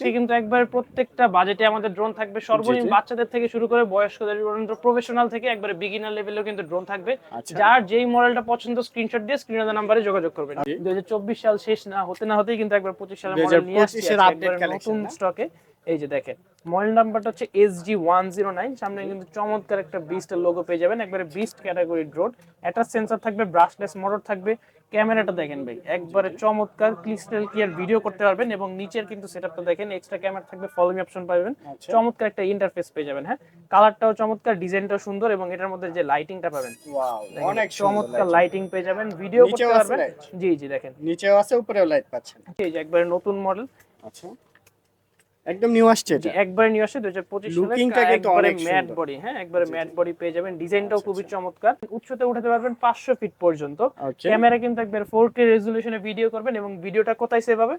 সে কিন্তু একবার প্রত্যেকটা বাজেটে আমাদের ড্রোন থাকবে। সর্বনিম্ন বাচ্চাদের থেকে শুরু করে বয়স্কদের পর্যন্ত প্রফেশনাল থেকে একবারে বিগিনার লেভেলেও কিন্তু ড্রোন থাকবে। আচ্ছা। যার যেই মডেলটা পছন্দ স্ক্রিনশট দিয়ে স্ক্রিনের নাম্বারে যোগাযোগ করবেন। দুই হাজার চব্বিশ সাল শেষ না হতে না হতেই কিন্তু একবার পঁচিশ সালের মডেল নিয়ে আসছে নতুন স্টকে এই যে দেখেন মডেল নাম্বারটা হচ্ছে S G one zero nine সামনে কিন্তু চমৎকার একটা বিস্টের লোগো পেয়ে যাবেন একবারে বিস্ট ক্যাটাগরি ড্রোন একটা সেন্সার থাকবে ব্রাশলেস মোটর থাকবে। ক্যামেরাটা দেখেন ভাই একবারে চমৎকার ক্রিস্টাল ক্লিয়ার ভিডিও করতে পারবেন এবং নিচের কিন্তু সেটআপটা দেখেন এক্সট্রা ক্যামেরা থাকবে ফলোমি অপশন পাবেন। আচ্ছা। চমৎকার একটা ইন্টারফেস পেয়ে যাবেন হ্যাঁ? কালারটাও চমৎকার ডিজাইনটাও সুন্দর এবং এটার মধ্যে যে লাইটিংটা পাবেন ওয়াও অনেক চমৎকার লাইটিং পেয়ে যাবেন ভিডিও করতে পারবেন। জি জি দেখেন। নিচেও আছে উপরেও লাইট পাচ্ছেন। এই যে একবারে নতুন মডেল আচ্ছা। একদম নিউ আসছে এটা। একবারে নিউ আসছে 2025 সালে লুকিংটা কিন্তু অনেক ম্যাট বডি হ্যাঁ একবারে ম্যাট বডি পেয়ে যাবেন। ডিজাইনটাও খুবই চমৎকার। উচ্চতে উঠাতে পারবেন পাঁচশো ফিট পর্যন্ত। ক্যামেরা কিন্তু একবার 4K রেজোলিউশনে ভিডিও করবেন এবং ভিডিওটা কোথায় সেভ হবে?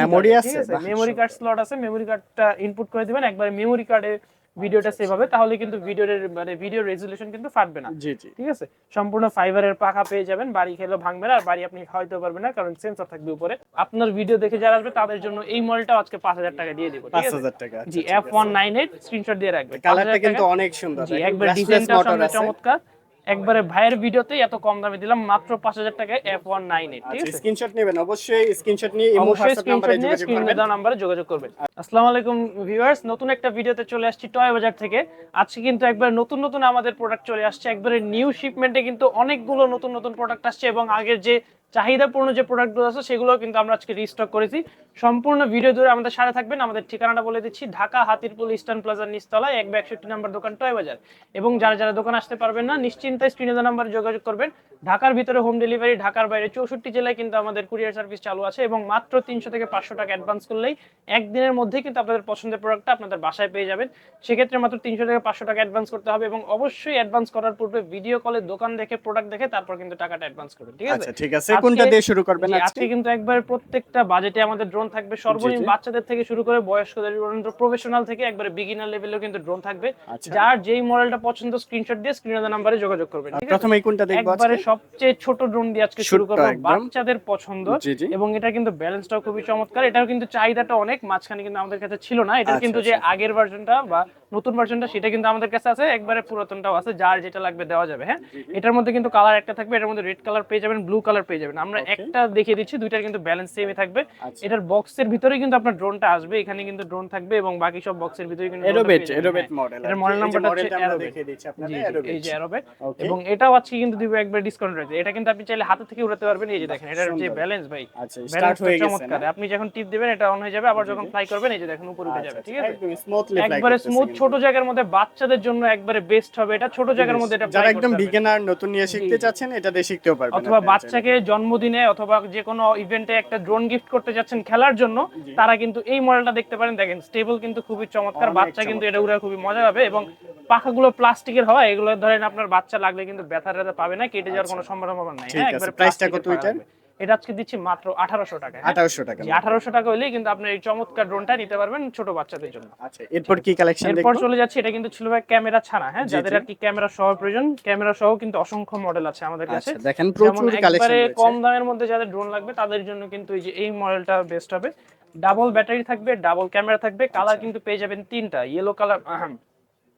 মেমোরি আছে? মেমোরি কার্ড স্লট আছে মেমোরি কার্ডটা ইনপুট করে দিবেন। একবার মেমোরি কার্ডে ভিডিওটা সেভ হবে তাহলে কিন্তু ভিডিওর মানে ভিডিও রেজুলেশন কিন্তু ফাটবে না। জি জি। ঠিক আছে? সম্পূর্ণ ফাইবারের পাখা পেয়ে যাবেন বাড়ি খেলে ভাঙবে না আর বাড়ি আপনি খাওয়াইতে পারবেন না কারণ সেন্সর থাকবে উপরে। আপনার ভিডিও দেখে যারা আসবে তাদের জন্য এই মডেলটা আজকে পাঁচ হাজার টাকা দিয়ে দিব ঠিক পাঁচ আছে হাজার টাকা G F one nine eight screenshot দিয়ে রাখবে কালারটা কিন্তু অনেক সুন্দর জি একবার ডিজাইনটা আছে। চমৎকার। একবারে ভাইয়ের ভিডিওতে এত কম দামে দিলাম মাত্র পাঁচ হাজার টাকায় এফ ওয়ান নাইন এইট ঠিক আচ্ছা আছে? স্ক্রিনশট নেবেন অবশ্যই স্ক্রিনশট নিয়ে ইমো হোয়াটসঅ্যাপ নম্বরে যোগাযোগ করবেন। দেওয়া নাম্বারে যোগাযোগ করবেন। আসসালামু আলাইকুম ভিউয়ার্স নতুন একটা ভিডিওতে চলে আসছি টয় বাজার থেকে। আজকে কিন্তু একবার নতুন নতুন আমাদের প্রোডাক্ট চলে আসছে একবারে নিউ শিপমেন্টে কিন্তু অনেকগুলো নতুন নতুন প্রোডাক্ট আসছে এবং আগের যে চাহিদাপূর্ণ যে প্রোডাক্টগুলো আছে সেগুলো কিন্তু আমরা আজকে রিস্টক করেছি। সম্পূর্ণ ভিডিও ধরে আমাদের সাথে থাকবেন। আমাদের ঠিকানাটা বলে দিচ্ছি ঢাকা হাতিরপুল ইস্টার্ন প্লাজার নিচতলায় এক একষট্টি নাম্বার দোকান টয় বাজার। এবং যারা যারা দোকান আসতে পারবেন না নিশ্চিন্তায় স্ক্রিনে নাম্বারে যোগাযোগ করবেন। ঢাকার ভিতরে হোম ডেলিভারি ঢাকার বাইরে চৌষট্টি জেলায় কিন্তু আমাদের কুরিয়ার সার্ভিস চালু আছে এবং মাত্র তিনশো থেকে পাঁচশো টাকা অ্যাডভান্স করলেই একদিনের মধ্যেই কিন্তু আপনাদের পছন্দের প্রোডাক্টটা আপনাদের বাসায় পেয়ে যাবেন। সেক্ষেত্রে মাত্র তিনশো থেকে পাঁচশো টাকা অ্যাডভান্স করতে হবে এবং অবশ্যই অ্যাডভান্স করার পূর্বে ভিডিও কলে দোকান দেখে প্রোডাক্ট দেখে তারপর কিন্তু টাকাটা অ্যাডভান্স করবেন ঠিক আছে? আচ্ছা ঠিক আছে। আজকে- কোনটা দিয়ে শুরু করবেন আজকে? কিন্তু একবার প্রত্যেকটা বাজেটে আমাদের ড্রোন থাকবে। সর্বনিম্ন বাচ্চাদের থেকে শুরু করে বয়স্কদের পর্যন্ত প্রফেশনাল থেকে একবারে বিগিনার লেভেলেও কিন্তু ড্রোন থাকবে। আচ্ছা। যার যেই মডেলটা পছন্দ স্ক্রিনশট দিয়ে স্ক্রিনের নাম্বারে যোগাযোগ করবেন প্রথমে কোনটা দেখব একবারে সবচেয়ে ছোট ড্রোন দিয়ে আজকে শুরু করব। বাচ্চাদের পছন্দ। এবং এটা কিন্তু ব্যালেন্সটাও খুবই চমৎকার। এটাও কিন্তু চাহিদাটা অনেক মাঝখানে কিন্তু আমাদের কাছে ছিল না। এটা আচ্ছা, কিন্তু যে আচ্ছা। আগের ভার্সনটা বা নতুন ভার্সনটা সেটা কিন্তু আমাদের কাছে আছে একবারে পুরাতনটাও আছে যার যেটা লাগবে দেওয়া যাবে হ্যাঁ? এটার মধ্যে কিন্তু কালার একটা থাকবে এটার মধ্যে রেড কালার পেয়ে যাবেন ব্লু কালার পেয়ে যাবেন। আমরা একটা দেখিয়ে দিচ্ছি দুইটার কিন্তু ব্যালেন্স সেমই থাকবে। আচ্ছা। এটার বক্সের ভিতরে কিন্তু আপনার ড্রোনটা আসবে এখানে কিন্তু ড্রোন থাকবে এবং বাকি সব বক্সের ভিতরে কিন্তু এরোবেট এরোবেট। মডেল এটার model number টা হচ্ছে এরোবেট এই যে ওকে এবং এটাও আজকে কিন্তু দিব একবার ডিসকাউন্ট রয়েছে এটা কিন্তু আপনি চাইলে হাতে থেকে উড়াতে পারবেন এই যে দেখেন এটার যে ব্যালেন্স ভাই আচ্ছা স্টার্ট হয়ে গেছে চমৎকার। আপনি যখন টিপ দিবেন এটা অন হয়ে যাবে আবার যখন। ফ্লাই করবেন এই যে দেখেন উপরে উঠে যাবে ঠিক আছে? একদম স্মুথলি একবারে স্মুথ ছোট জায়গার মধ্যে বাচ্চাদের জন্য একবারে বেস্ট হবে। এটা ছোট জায়গার মধ্যে এটা যারা একদম বিগিনার নতুন নিয়ে শিখতে চাচ্ছেন এটা দিয়ে শিখতেও পারবেন অথবা বাচ্চাকে জন্মদিনে অথবা যে কোনো ইভেন্টে একটা ড্রোন গিফট করতে যাচ্ছেন খেলার জন্য তারা কিন্তু এই মডেলটা দেখতে পারেন। দেখেন স্টেবল কিন্তু খুবই চমৎকার। বাচ্চা কিন্তু এটা। উড়ে খুবই মজা পাবে এবং পাখাগুলো প্লাস্টিকের হয়। এগুলো ধরেন আপনার বাচ্চা লাগলে কিন্তু ব্যথা ট্যাথা পাবে না কেটে যাওয়ার কোনো সম্ভাবনা নাই। আচ্ছা। হ্যাঁ price কত? লাগবে। এটা আজকে দিচ্ছি মাত্র আঠারোশো টাকা হ্যাঁ? আঠারোশো টাকা। আঠারোশো টাকা হলেই কিন্তু আপনি এই চমৎকার ড্রোনটা নিতে পারবেন ছোট বাচ্চাদের জন্য। আচ্ছা এরপর কি কালেকশন এরপর চলে যাচ্ছে এটা কিন্তু ছিল ভাই ক্যামেরা ছাড়া হ্যাঁ? যাদের আর কি ক্যামেরা সহ প্রয়োজন ক্যামেরা সহ কিন্তু অসংখ্য মডেল আছে আমাদের কাছে। আচ্ছা দেখেন প্রচুর কালেকশন কম দামের মধ্যে যাদের ড্রোন লাগবে তাদের জন্য কিন্তু এই যে এই মডেলটা বেস্ট হবে। ডাবল ব্যাটারি থাকবে ডাবল ক্যামেরা থাকবে কালার আচ্ছা। কিন্তু পেয়ে যাবেন তিনটা ইয়েলো কালার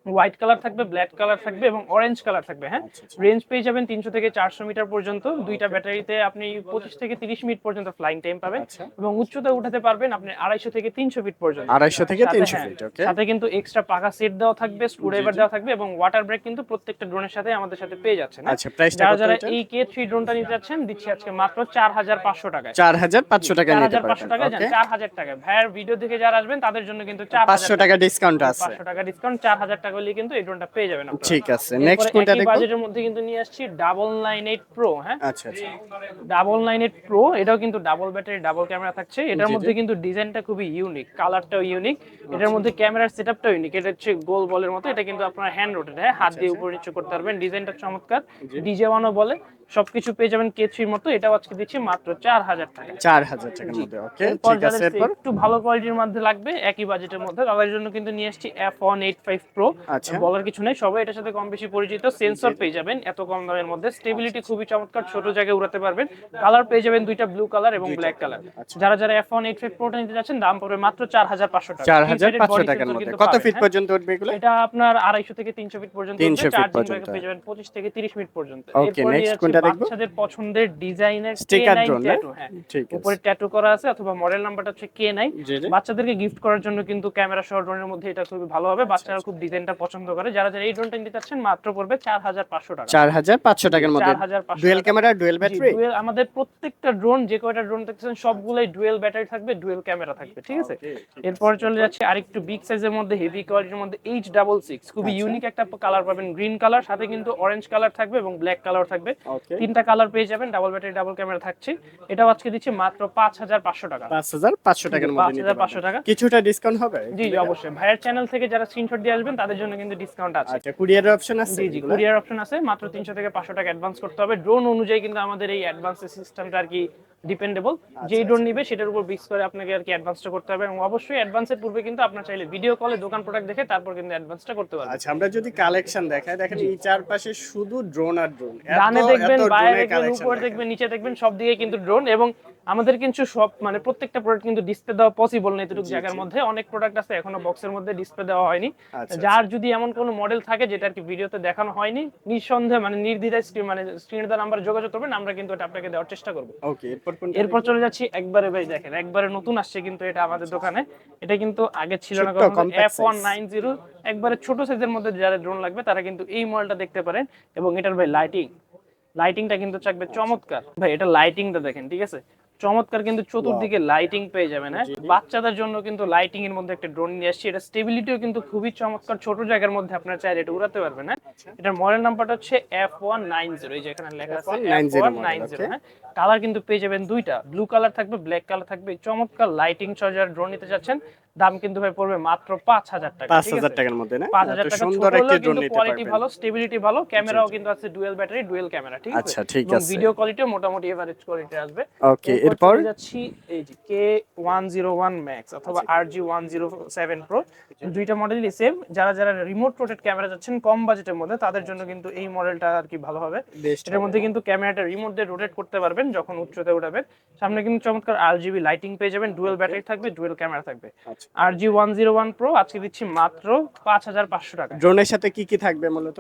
হোয়াইট কালার থাকবে ব্ল্যাক কালার থাকবে এবং অরেঞ্জ কালার থাকবে হ্যাঁ? আচ্ছা, আচ্ছা। রেঞ্জ পেয়ে যাবেন তিনশো থেকে চারশো মিটার পর্যন্ত। দুইটা ব্যাটারিতে আপনি পঁচিশ থেকে তিরিশ মিনিট পর্যন্ত ফ্লাইং টাইম পাবেন আচ্ছা। এবং উচ্চতা উঠাতে পারবেন আপনি আড়াইশো থেকে তিনশো ফিট পর্যন্ত। আড়াইশো থেকে তিনশো হ্যাঁ, ফিট সাথে কিন্তু এক্সট্রা পাকা সেট দেওয়া থাকবে স্ক্রুড্রাইভার। দেওয়া থাকবে এবং ওয়াটার ব্রেক কিন্তু প্রত্যেকটা ড্রোনের সাথে আমাদের সাথে পেয়ে যাচ্ছেন হ্যাঁ? আচ্ছা যারা যারা এই কে থ্রি ড্রোনটা নিতে যাচ্ছেন দিচ্ছি আজকে মাত্র চার হাজার পাঁচশো টাকায়। চার হাজার পাঁচশো টাকা চার হাজার পাঁচশো টাকা চার হাজার টাকা ভাইয়ের ভিডিও দেখে যারা আসবেন তাদের জন্য কিন্তু চার পাঁচশো টাকা ডিসকাউন্ট আছে। পাঁচশো টাকা ডিসকাউন্ট চার হাজার টাকা হলে কিন্তু এই ড্রোনটা পেয়ে যাবেন আপনারা। ঠিক আছে নেক্সট কোনটা দেখব? বাজেটের মধ্যে কিন্তু নিয়ে আসছি ডাবল নাইন এইট প্রো হ্যাঁ? আচ্ছা আচ্ছা। ডাবল নাইন এইট প্রো এটাও কিন্তু ডাবল ব্যাটারি ডাবল ক্যামেরা থাকছে। এটার মধ্যে। কিন্তু ডিজাইনটা খুবই ইউনিক কালারটাও ইউনিক এটার মধ্যে ক্যামেরার সেটআপটাও ইউনিক এটা হচ্ছে গোল বলের মতো এটা কিন্তু আপনার হ্যান্ড রোটেড হ্যাঁ? হাত দিয়ে উপর নিচে করতে পারবেন ডিজাইনটা চমৎকার। ডিজে ওয়ানও বলে সবকিছু পেয়ে যাবেন কে থ্রির মতো। এটাও আজকে দিচ্ছি মাত্র চার হাজার টাকা। চার হাজার টাকার মধ্যে ওকে ঠিক আছে এরপর? একটু ভালো কোয়ালিটির মধ্যে লাগবে একই বাজেটের মধ্যে। তাদের জন্য কিন্তু নিয়ে এসেছি F one eight five pro আচ্ছা। বলার কিছু নেই সবাই এটার সাথে কম বেশি পরিচিত সেন্সর পেয়ে যাবেন এত কম দামের মধ্যে। স্টেবিলিটি খুবই চমৎকার ছোট জায়গায় উড়াতে পারবেন। কালার পেয়ে যাবেন দুইটা ব্লু কালার এবং ব্ল্যাক কালার আচ্ছা। যারা যারা এফ ওয়ান এইট ফাইভ প্রোটা নিতে যাচ্ছেন দাম পড়বে মাত্র চার হাজার পাঁচশো টাকা। চার হাজার পাঁচশো টাকার মধ্যে। কত ফিট হ্যাঁ? পর্যন্ত উঠবে এগুলো? এটা আপনার আড়াইশো থেকে তিনশো ফিট পর্যন্ত 300 feet চার্জিং পর্যন্ত। পেয়ে যাবেন পঁচিশ থেকে তিরিশ মিনিট পর্যন্ত। Okay, এরপরে কোনটা দেখব? বাচ্চাদের পছন্দের ডিজাইনের Sticker drone, হ্যাঁ ঠিক আছে। উপরে ট্যাটু করা আছে অথবা মডেল নাম্বারটা হচ্ছে কে নাই বাচ্চাদেরকে গিফট করার জন্য কিন্তু ক্যামেরা সহ ড্রোনের মধ্যে এটা খুবই ভালো হবে। বাচ্চারা খুব ডিজাইনটা পছন্দ করে। যারা যারা এই ড্রোনটা নিতে চাচ্ছেন মাত্র পড়বে চার হাজার পাঁচশো টাকা। চার হাজার পাঁচশো টাকার মধ্যে। Dual camera dual battery dual- আমাদের প্রত্যেকটা ড্রোন যে কয়টা ড্রোন দেখছেন সবগুলোই ডুয়েল ব্যাটারি থাকবে ডুয়েল ক্যামেরা থাকবে ঠিক আছে? এরপর চলে যাচ্ছে আরেকটু বিগ সাইজের মধ্যে হেভি কোয়ালিটির মধ্যে এইচ ডাবল সিক্স খুবই আচ্ছা। ইউনিক একটা কালার পাবেন। গ্রিন কালার সাথে কিন্তু অরেঞ্জ কালার থাকবে এবং ব্ল্যাক কালার থাকবে। তিনটা কালার পেয়ে যাবেন ডাবল ব্যাটারি ডাবল ক্যামেরা থাকছে। এটাও আজকে দিচ্ছি মাত্র পাঁচ হাজার পাঁচশো টাকা। পাঁচ হাজার পাঁচশো টাকার মধ্যে পাঁচ হাজার পাঁচশো টাকা। কিছুটা ডিসকাউন্ট হবে? জি জি অবশ্যই। ভাইয়ের চ্যানেল থেকে যারা স্ক্রিনশট দিয়ে আসবেন তাদের জন্য কিন্তু ডিসকাউন্ট আছে। আচ্ছা কুরিয়ারের অপশন আছে জি জি কুরিয়ার অপশন আছে। মাত্র তিনশো থেকে পাঁচশো টাকা অ্যাডভান্স করতে হবে। ড্রোন অনুযায়ী কিন্তু আমাদের এই অ্যাডভান্স সিস্টেমটা আর কি ডিপেন্ডেবল যেই ড্রোন নিবে সেটার উপর বেস করে আপনাকে আর কি অ্যাডভান্সটা করতে হবে এবং অবশ্যই অ্যাডভান্সের পূর্বে কিন্তু আপনার চাইলে ভিডিও কলে দোকান প্রোডাক্ট দেখে তারপর কিন্তু অ্যাডভান্সটা করতে পারবেন। আচ্ছা আমরা যদি কালেকশন দেখাই দেখেন এই চারপাশে শুধু ড্রোন আর ড্রোন ডানে দেখবেন বাইরে দেখবেন উপরে দেখবেন নিচে দেখবেন সব দিকে কিন্তু ড্রোন এবং আমাদের কিন্তু সব মানে প্রত্যেকটা প্রোডাক্ট কিন্তু ডিসপ্লে দেওয়া পসিবল না এতটুকু জায়গার মধ্যে। অনেক প্রোডাক্ট আছে এখনও বক্সের মধ্যে ডিসপ্লে দেওয়া হয়নি। আচ্ছা, যার যদি এমন কোনো মডেল থাকে যেটা আর কি ভিডিওতে দেখানো হয়নি নিঃসন্দেহে মানে নির্দ্বিধায় স্ক্রিন মানে স্ক্রিনের দ্বারা নাম্বার যোগাযোগ করবেন আমরা কিন্তু এটা আপনাকে দেওয়ার চেষ্টা করব। ওকে এরপর এরপর চলে যাচ্ছি একবারে ভাই দেখেন একবারে নতুন আসছে কিন্তু এটা আমাদের দোকানে। এটা কিন্তু আগে ছিল না এফ ওয়ান নাইন জিরো একবারে ছোট সাইজের মধ্যে যারা ড্রোন লাগবে তারা কিন্তু এই মডেলটা দেখতে পারেন। এবং এটার ভাই লাইটিং লাইটিংটা কিন্তু থাকবে চমৎকার। ভাই এটা লাইটিংটা দেখেন ঠিক আছে? চমৎকার কিন্তু চতুর্দিকে লাইটিং পেয়ে যাবেন হ্যাঁ? বাচ্চাদের জন্য কিন্তু লাইটিং এর মধ্যে একটা ড্রোন নিয়ে আসছে। এটা স্টেবিলিটিও কিন্তু খুবই চমৎকার ছোট জায়গার মধ্যে আপনার চাইলে এটা উড়াতে পারবেন হ্যাঁ? এটার মডেল নাম্বারটা হচ্ছে এফ ওয়ান নাইন জিরো এই যে এখানে লেখা আছে F190 F190 model, হ্যাঁ? কালার কিন্তু পেয়ে যাবেন দুইটা ব্লু কালার থাকবে ব্ল্যাক কালার থাকবে। চমৎকার লাইটিং চার্জার ড্রোন নিতে চাচ্ছেন দাম কিন্তু ভাই পড়বে মাত্র পাঁচ হাজার টাকা পাঁচ হাজার? টাকার মধ্যে না? পাঁচ হাজার টাকা সুন্দর একটি ড্রোন নিতে কোয়ালিটি ভালো স্টেবিলিটি ভালো ক্যামেরাও কিন্তু আছে ডুয়েল ব্যাটারি ডুয়েল ক্যামেরা ঠিক আছে? আচ্ছা, ঠিক আছে। ভিডিও কোয়ালিটিও মোটামুটি এভারেজ কোয়ালিটি আসবে। ওকে এরপর যাচ্ছি এই যে K one zero one max অথবা আচ্ছা। আর G one zero seven pro দুইটা মডেলই সেম যারা যারা রিমোট রোটেট ক্যামেরা যাচ্ছেন কম বাজেটের মধ্যে তাদের জন্য কিন্তু এই মডেলটা আর কি ভালো হবে। এটার মধ্যে কিন্তু ক্যামেরাটা রিমোট দিয়ে রোটেট করতে পারবেন যখন উচ্চতে উঠাবেন। সামনে কিন্তু চমৎকার আর জিবি লাইটিং পেয়ে যাবেন ডুয়েল ব্যাটারি থাকবে ডুয়েল ক্যামেরা থাকবে। আচ্ছা। আর G one zero one pro আজকে দিচ্ছি মাত্র পাঁচ হাজার পাঁচশো টাকা। ড্রোনের সাথে কি কি থাকবে মূলত?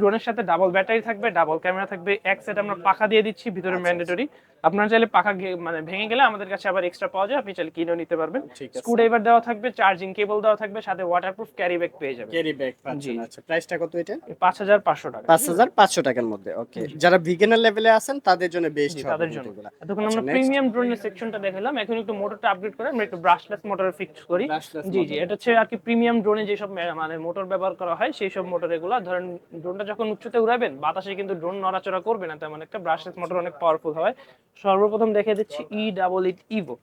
ড্রোনের সাথে ডাবল ব্যাটারি থাকবে ডাবল ক্যামেরা থাকবে এক সেট আমরা পাখা দিয়ে দিচ্ছি ভিতরে আচ্ছা, ম্যান্ডেটরি আপনারা চাইলে পাখা মানে ভেঙে গেলে আমাদের কাছে আবার এক্সট্রা পাওয়া যায় আপনি চাইলে কিনেও নিতে পারবেন। স্ক্রুড্রাইভার দেওয়া থাকবে চার্জিং কেবল দেওয়া থাকবে সাথে ওয়াটারপ্রুফ ক্যারি ব্যাগ পেয়ে যাবেন। ক্যারি ব্যাগ পাচ্ছেন আচ্ছা। প্রাইসটা কত এটা? পাঁচ হাজার পাঁচশো টাকা। পাঁচ হাজার পাঁচশো টাকার মধ্যে ওকে যারা বিগিনার লেভেলে আছেন তাদের জন্য বেস্ট হবে তাদের জন্য। এতক্ষণ আচ্ছা, আমরা প্রিমিয়াম ড্রোনের সেকশনটা দেখালাম। এখন একটু মোটরটা আপডেট করে আমরা একটু ব্রাশলেস মোটর ফিক্স করি। জি জি এটা হচ্ছে আর কি প্রিমিয়াম ড্রোনে যেসব মানে মোটর ব্যবহার করা হয় সেই সব মোটর এগুলো। ধরেন ড্রোনটা যখন উচ্চতে উড়াবেন বাতাসে কিন্তু ড্রোন নড়াচড়া করবে না তেমন একটা ব্রাশলেস মোটর অনেক পাওয়ারফুল হয়। সর্বপ্রথম দেখে দিচ্ছি E double eight Evo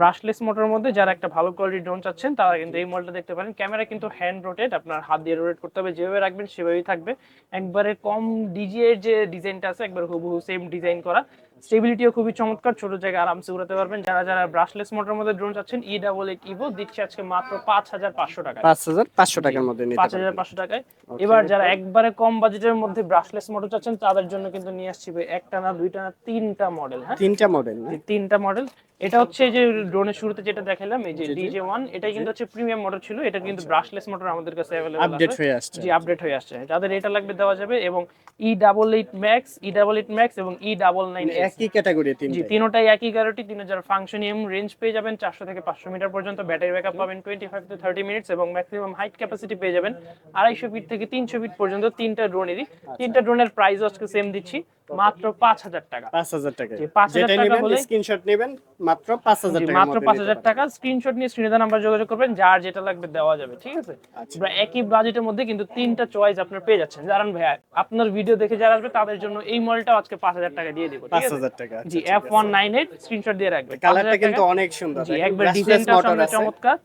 brushless মোটরের মধ্যে যারা একটা ভালো কোয়ালিটির ড্রোন চাচ্ছেন তারা কিন্তু এই মডেলটা দেখতে পারেন। ক্যামেরা কিন্তু হ্যান্ড রোটেট আপনার হাত দিয়ে রোটেট করতে হবে যেভাবে রাখবেন সেভাবেই থাকবে। একবারে কম ডিজি এর যে ডিজাইনটা আছে একবার হুবহু সেম ডিজাইন করা। স্টেবিলিটিও খুবই চমৎকার ছোট জায়গায় আরামসে উড়াতে পারবেন। যারা যারা ব্রাশলেস মোটরের মধ্যে ড্রোন চাচ্ছেন ই ডাবল এইট ইভো দিচ্ছে আজকে মাত্র পাঁচ হাজার পাঁচশো টাকা পাঁচ হাজার পাঁচশো টাকার মধ্যে পাঁচ হাজার পাঁচশো টাকায়। এবার যারা একবারে কম বাজেটের মধ্যে ব্রাশলেস মোটর চাচ্ছেন তাদের জন্য কিন্তু নিয়ে আসছি একটা না দুইটা না তিনটা মডেল হ্যাঁ? তিনটা মডেল তিনটা মডেল এটা হচ্ছে যে ড্রোনের শুরুতে যেটা দেখালাম এই যে ডিজে ওয়ান এটাই কিন্তু হচ্ছে প্রিমিয়াম মোটর ছিল এটা কিন্তু ব্রাশলেস মোটর আমাদের কাছে অ্যাভেলেবল আপডেট হয়ে আসছে। জি আপডেট হয়ে আসছে। যাদের এটা লাগবে দেওয়া যাবে এবং E double eight max E double eight max এবং ই ডাবল নাইন একই ক্যাটাগরি জি তিনটা তিনোটাই একই গ্যারান্টি তিন হাজার ফাংশনিয়াম রেঞ্জ পেয়ে যাবেন চারশো থেকে পাঁচশো মিটার পর্যন্ত ব্যাটারি ব্যাকআপ পাবেন twenty five to thirty minutes এবং ম্যাক্সিমাম হাইট ক্যাপাসিটি পেয়ে যাবেন আড়াইশো ফিট থেকে তিনশো ফিট পর্যন্ত তিনটা ড্রোনেরই তিনটা ড্রোনের প্রাইস আজকে সেম দিচ্ছি মাত্র পাঁচ হাজার টাকা। পাঁচ হাজার টাকা। জি, 5,000 টাকা হলে- স্ক্রিনশট নেবেন মাত্র পাঁচ হাজার জি, টাকা মাত্র পাঁচ হাজার টাকা। স্ক্রিনশট নিয়ে স্ক্রিনে নাম্বার যোগাযোগ করবেন যার যেটা লাগবে দেওয়া যাবে ঠিক আছে? আচ্ছা। আমরা একই বাজেটের মধ্যে কিন্তু তিনটা চয়েস আপনার পেয়ে যাচ্ছেন। জানান ভাইয়া আপনার ভিডিও দেখে যারা আসবে তাদের জন্য এই মলটা আজকে পাঁচ হাজার টাকা দিয়ে দিব ঠিক পাঁচ হাজার টাকা G F one nine eight screenshot দিয়ে রাখবে কালারটা কিন্তু অনেক সুন্দর জি একবার ডিজাইনটা চমৎকার।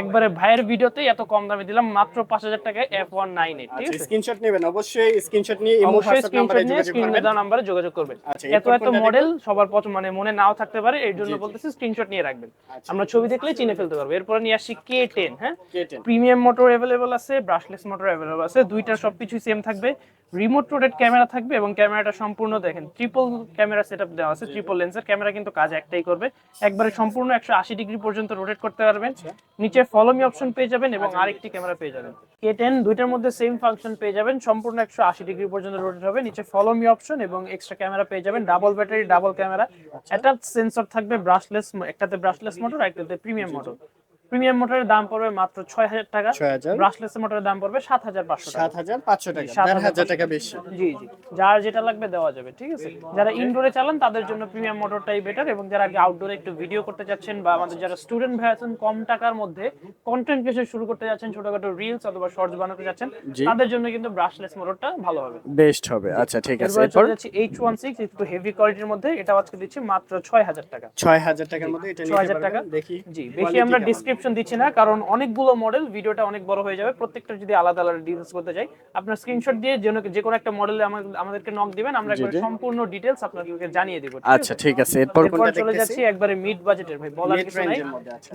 একবারে ভাইয়ের ভিডিওতেই এত কম দামে দিলাম মাত্র পাঁচ হাজার টাকায় এফ ওয়ান নাইন এইট ঠিক আচ্ছা আছে? স্ক্রিনশট নেবেন। অবশ্যই স্ক্রিনশট নিয়ে ইমো হোয়াটসঅ্যাপ নাম্বারে যোগাযোগ করবেন। নাম্বারে যোগাযোগ করবেন। আচ্ছা, এত এত মডেল সবার পছন্দ মানে মনে নাও থাকতে পারে এর জন্য। বলতেছি স্ক্রিনশট নিয়ে রাখবেন। আচ্ছা। আমরা ছবি দেখলেই চিনে ফেলতে পারব। এরপরে নিয়ে কে টেন হ্যাঁ? প্রিমিয়াম মোটর অ্যাভেলেবল আছে ব্রাশলেস মোটর অ্যাভেলেবল আছে দুইটা সবকিছু সেম থাকবে। রিমোট রোটেড ক্যামেরা থাকবে এবং ক্যামেরাটা সম্পূর্ণ দেখেন ট্রিপল ক্যামেরা সেটআপ দেওয়া আছে ট্রিপল লেন্সের ক্যামেরা কিন্তু কাজ একটাই করবে। একবারে সম্পূর্ণ একশো আশি ডিগ্রি পর্যন্ত রোটেট করতে পারবেন। নিচে ফলোমি অপশন পেয়ে যাবেন এবং আরেকটি ক্যামেরা পেয়ে যাবেন। কে টেন দুইটার মধ্যে সেম ফাংশন পেয়ে যাবেন, সম্পূর্ণ একশো আশি ডিগ্রি পর্যন্ত রোটেট হবে, নিচে ফলোমি অপশন এবং এক্সট্রা ক্যামেরা পেয়ে যাবেন double battery double camera attach sensor থাকবে ব্রাশলেস একটাতে ব্রাশলেস মোটর একটাতে প্রিমিয়াম মোটর প্রিমিয়াম মোটরের দাম পড়বে মাত্র ছয় হাজার টাকা 6000 ব্রাশলেস মোটরের দাম পড়বে সাত হাজার পাঁচশো টাকা। সাত হাজার পাঁচশো টাকা সাত হাজার হাজার টাকা বেশি। জি জি। যার যেটা লাগবে দেওয়া যাবে ঠিক আছে? যারা ইনডোরে চালান তাদের জন্য প্রিমিয়াম মোটরটাই বেটার এবং যারা আগে আউটডোরে একটু ভিডিও করতে যাচ্ছেন বা আমাদের যারা স্টুডেন্ট ভাই আছেন কম টাকার মধ্যে কন্টেন্ট ক্রিয়েশন শুরু করতে যাচ্ছেন ছোটখাটো রিলস অথবা শর্টস বানাতে যাচ্ছেন তাদের জন্য কিন্তু ব্রাশলেস মোটরটা ভালো হবে। বেস্ট হবে। আচ্ছা ঠিক আছে। এরপরে যাচ্ছি এইচ ওয়ান সিক্স একটু হেভি কোয়ালিটির মধ্যে। এটা আজকে দিচ্ছি মাত্র ছয় হাজার টাকা। ছয় হাজার টাকার মধ্যে এটা নিতে 6000 টাকা। পারবেন দেখি জি বেশি আমরা ডিসক্রিপশন দিচ্ছি না কারণ অনেকগুলো মডেল ভিডিওটা অনেক বড় হয়ে যাবে। প্রত্যেকটা যদি আলাদা আলাদা ডিটেলস করতে চাই আপনার স্ক্রিনশট দিয়ে যে যে কোনো একটা মডেলে আমাদেরকে নক দিবেন আমরা একবার সম্পূর্ণ ডিটেলস আপনাদেরকে জানিয়ে দিব আচ্ছা ঠিক আছে। এরপর কোনটা চলে যাচ্ছি একবারে মিড বাজেটের ভাই বলার কিছু নাই।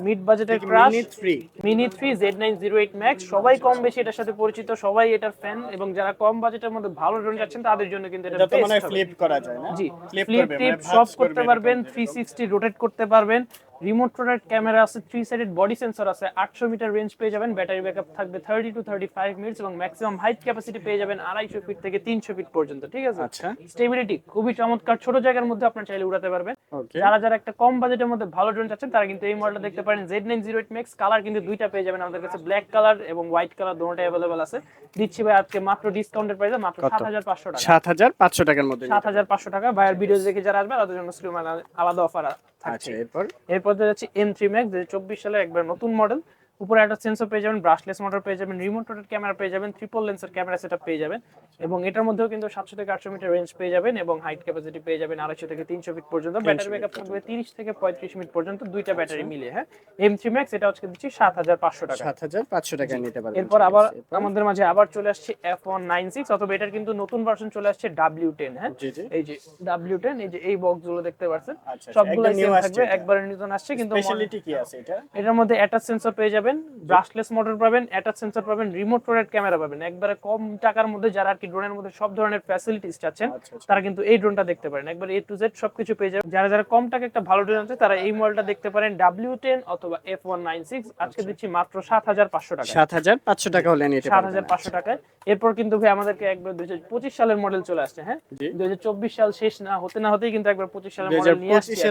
মিড বাজেটের crush mini 3 mini three Z nine zero eight max সবাই কম বেশি এটার সাথে পরিচিত সবাই এটার ফ্যান এবং যারা কম বাজেটের মধ্যে ভালো ড্রোন যাচ্ছেন তাদের জন্য কিন্তু এটা মানে বেস্ট ফ্লিপ করা যায় না? জি ফ্লিপ টিপ মানে সব করতে পারবেন এরকম। থ্রি সিক্সটি রোটেট করতে পারবেন। রিমোট রোটেট ক্যামেরা আছে থ্রি সাইডেড বডি সেন্সর আছে আটশো মিটার রেঞ্জ পেয়ে যাবেন ব্যাটারি ব্যাকআপ থাকবে thirty to thirty five minutes এবং ম্যাক্সিমাম হাইট ক্যাপাসিটি পেয়ে যাবেন আড়াইশো ফিট থেকে তিনশো ফিট পর্যন্ত ঠিক আছে? আচ্ছা। স্টেবিলিটি খুবই চমৎকার ছোট জায়গার মধ্যে আপনার চাইলে উড়াতে পারবেন। যারা যারা একটা কম বাজেটের মধ্যে ভালো ড্রোন চাচ্ছেন তারা কিন্তু এই মডেলটা দেখতে পারেন Z nine zero eight max colour কিন্তু দুইটা পেয়ে যাবেন আমাদের কাছে ব্ল্যাক কালার এবং হোয়াইট কালার দুটোটাই অ্যাভেলেবল আছে। দিচ্ছি ভাই আজকে মাত্র ডিসকাউন্টের প্রাইসে মাত্র সাত হাজার পাঁচশো টাকা। সাত হাজার পাঁচশো টাকার মধ্যে সাত হাজার পাঁচশো টাকা ভাইয়ের ভিডিও দেখে যারা আসবে তাদের জন্য স্ক্রিন আলাদা অফার আচ্ছা থাকছে। এরপর? এরপর দেখা যাচ্ছে এম থ্রি ম্যাক্স চব্বিশ সালে একবার নতুন মডেল উপরে একটা সেন্সর পেয়ে যাবেন ব্রাশলেস মোটর পেয়ে যাবেন রিমোট ক্যামেরা পেয়ে যাবেন ট্রিপল লেন্সের ক্যামেরা সেটআপ পেয়ে যাবেন এবং এটার মধ্যেও কিন্তু সাতশো থেকে আটশো মিটার রেঞ্জ পেয়ে যাবেন এবং হাইট ক্যাপাসিটি পেয়ে যাবেন আড়াইশো থেকে তিনশো ফিট পর্যন্ত। ব্যাটারি ব্যাকআপ থাকবে তিরিশ থেকে পঁয়ত্রিশ মিনিট পর্যন্ত দুইটা ব্যাটারি মিলিয়ে হ্যাঁ? এম থ্রি ম্যাক্স এটা আজকে দিচ্ছি সাত হাজার পাঁচশো টাকা। সাত হাজার পাঁচশো টাকায় নিতে পারবেন। এরপর আবার আমাদের মাঝে আবার চলে আসছে এফ ওয়ান নাইন সিক্স অথবা এটার কিন্তু নতুন ভার্সন চলে আসছে ডাব্লিউ টেন হ্যাঁ? এই যে ডাব্লিউ টেন এই যে এই বক্সগুলো দেখতে পাচ্ছেন আচ্ছা সবগুলো থাকবে একবারে নতুন আসছে কিন্তু স্পেশালিটি কি আছে এটা? এটার মধ্যে অ্যাটাচ সেন্সর পেয়ে যাবেন ব্রাশলেস মোটর পাবেন অ্যাটাচ সেন্সর পাবেন রিমোট রোটেড ক্যামেরা পাবেন। একবারে কম টাকার মধ্যে যারা আর কি ড্রোনের মধ্যে সব ধরনের ফ্যাসিলিটিস চাচ্ছেন আচ্ছা আচ্ছা। তারা কিন্তু এই ড্রোনটা দেখতে পারেন। একবার এ টু জেড সবকিছু পেয়ে যাবেন। যারা যারা কম টাকা একটা ভালো ড্রোন আছে তারা এই মডেলটা দেখতে পারেন ডাব্লিউ টেন অথবা এফ ওয়ান নাইন সিক্স আজকে দিচ্ছি মাত্র সাত হাজার পাঁচশো টাকা সাত হাজার পাঁচশো টাকা হলে নিতে সাত হাজার পাঁচশো টাকায়। এরপর কিন্তু ভাই আমাদেরকে একবার দুই হাজার পঁচিশ সালের মডেল চলে আসছে হ্যাঁ। দুই হাজার চব্বিশ সাল শেষ না হতে না হতেই কিন্তু একবার পঁচিশ সালের মডেল নিয়ে আসছে।